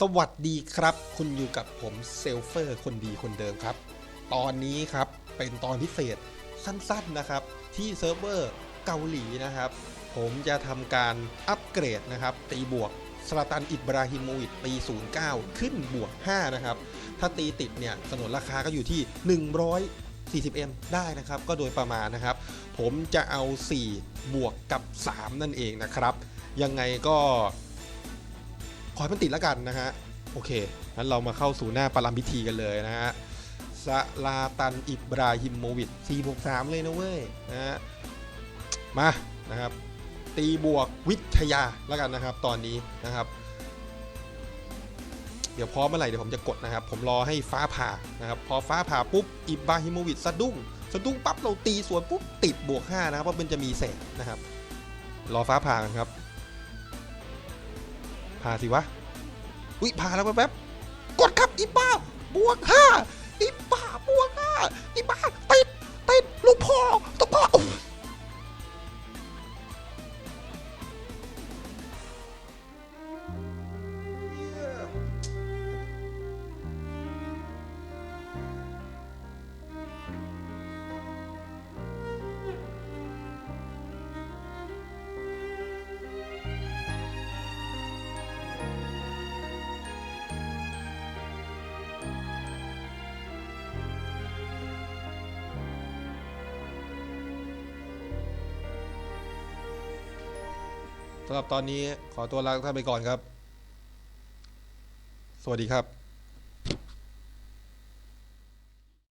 สวัสดีครับ คุณอยู่กับผมเซลเฟอร์คนดีคนเดิมครับ ตอนนี้ครับเป็นตอนพิเศษสั้นๆนะครับ ที่เซิร์ฟเวอร์เกาหลีนะครับ ผมจะทำการอัปเกรดนะครับ ตีบวกสลาตันอิบราฮิโมวิชปี 09 ขึ้นบวก 5 นะครับ ถ้าตีติดเนี่ยสนนราคาก็อยู่ที่ 140M ได้นะครับ ก็โดยประมาณนะครับ ผมจะเอา 4 บวกกับ 3 นั่นเองนะครับ ยังไงก็ อให้มันติดแล้วกันนะฮะ โอเค งั้นเรามาเข้าสู่หน้าปารามพิธีกันเลยนะฮะสลาตันอิบราฮิโมวิช463เลยนะเว้ยนะฮะ มานะครับ ตีบวกวิทยาแล้วกันนะครับ ตอนนี้นะครับ เดี๋ยวพร้อมเมื่อไหร่เดี๋ยวผมจะกดนะครับ ผมรอให้ฟ้าผ่านะครับ พอฟ้าผ่าปุ๊บอิบราฮิโมวิชสะดุ้งสะดุ้งปั๊บเราตีสวนปุ๊บติดบวก5นะครับเพราะมันจะมีแสงนะครับ รอฟ้าผ่านครับ พาสิวะ อุ้ยพาแล้วแป๊บๆกดครับอีบ้าบวกห้าอีบ้าบวกห้าอีบ้าติด สำหรับตอนนี้ขอตัวลาท่านไปก่อนครับ สวัสดีครับ